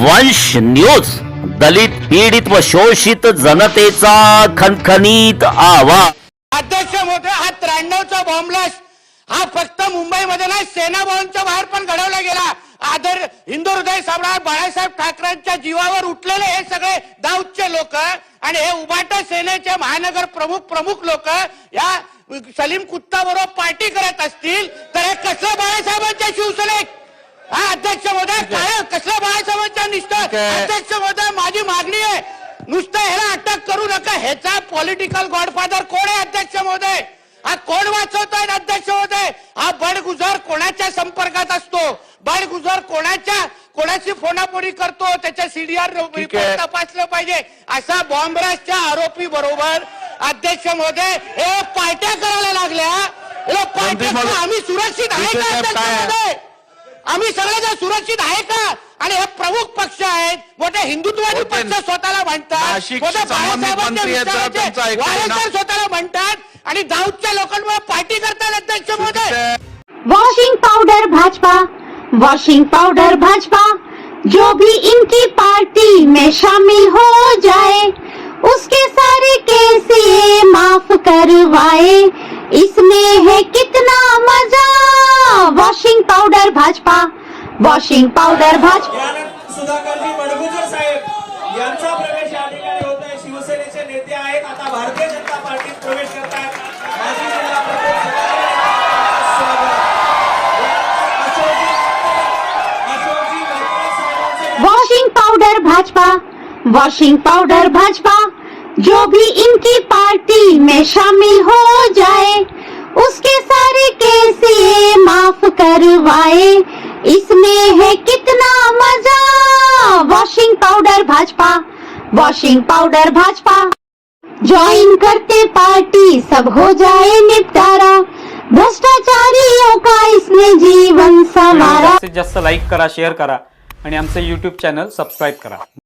वंश न्यूज दलित पीडित व शोषित जनतेचा खनखनीत आवाज. अध्यक्ष मोठे हा त्र्याण्णवचा बॉम्बलास्ट हा फक्त मुंबईमध्ये नाही सेना भवनच्या बाहेर पण घडवला गेला. आदर हिंदू हृदय सम्राट बाळासाहेब ठाकरेंच्या जीवावर उठलेले हे सगळे दाऊदचे लोक आणि हे उबाटा सेनेचे महानगर प्रमुख प्रमुख लोक या सलीम कुत्ता बरोबर पार्टी करत असतील तर हे कसं निष्ठा. अध्यक्ष महोदय माझी मागणी आहे. नुसतं ह्याला अटक करू नका. ह्याचा पॉलिटिकल गॉडफादर कोण आहे अध्यक्ष महोदय? हा कोण वाचवतोय अध्यक्ष महोदय? हा बडगुजर कोणाच्या संपर्कात असतो? बडगुजर कोणाच्या कोणाची फोनाफोनी करतो? त्याच्या सीडीआर तपासलं पाहिजे. असा बॉम्बराजच्या आरोपी बरोबर अध्यक्ष महोदय हे पार्ट्या करायला लागल्या. पार्ट्या आम्ही सुरक्षित आहे का अध्यक्ष महोदय? आम्ही सगळेजण सुरक्षित आहे का? आणि हे प्रमुख पक्ष आहेत. मोठे हिंदुत्वादी होते. पक्ष स्वतःला म्हणतात. मोठे. स्वतःला म्हणतात. आणि दाऊदच्या लोकांमुळे पार्टी करतात अध्यक्ष महोदय. Washing powder Bhajapa washing powder Bhajapa जो भी इनकी पार्टी में शामिल हो जाए उसके सारे केस ये माफ करवाए। इसमें है कितना मजा washing powder Bhajapa. Washing powder Bhajapa यानंतर सुधाकरजी बडगुजर साहेब यांचा प्रवेश या ठिकाणी होत आहे. शिवसेनेचे नेते आहेत. आता भारतीय जनता पार्टीत प्रवेश माजी जिल्हा प्रमुख washing powder Bhajapa. Washing powder Bhajapa. जो भी इनकी पार्टी में शामिल हो जाए करवाए। इसमें है कितना मजा। Washing powder Bhajapa. Washing powder Bhajapa. Join करते पार्टी सब हो जाए निपटारा। भ्रष्टाचारियों का इसने जीवन संवारा। जास्तीत जास्त लाईक करा शेअर करा। आणि आमचं यूट्यूब चॅनल सबस्क्राईब करा.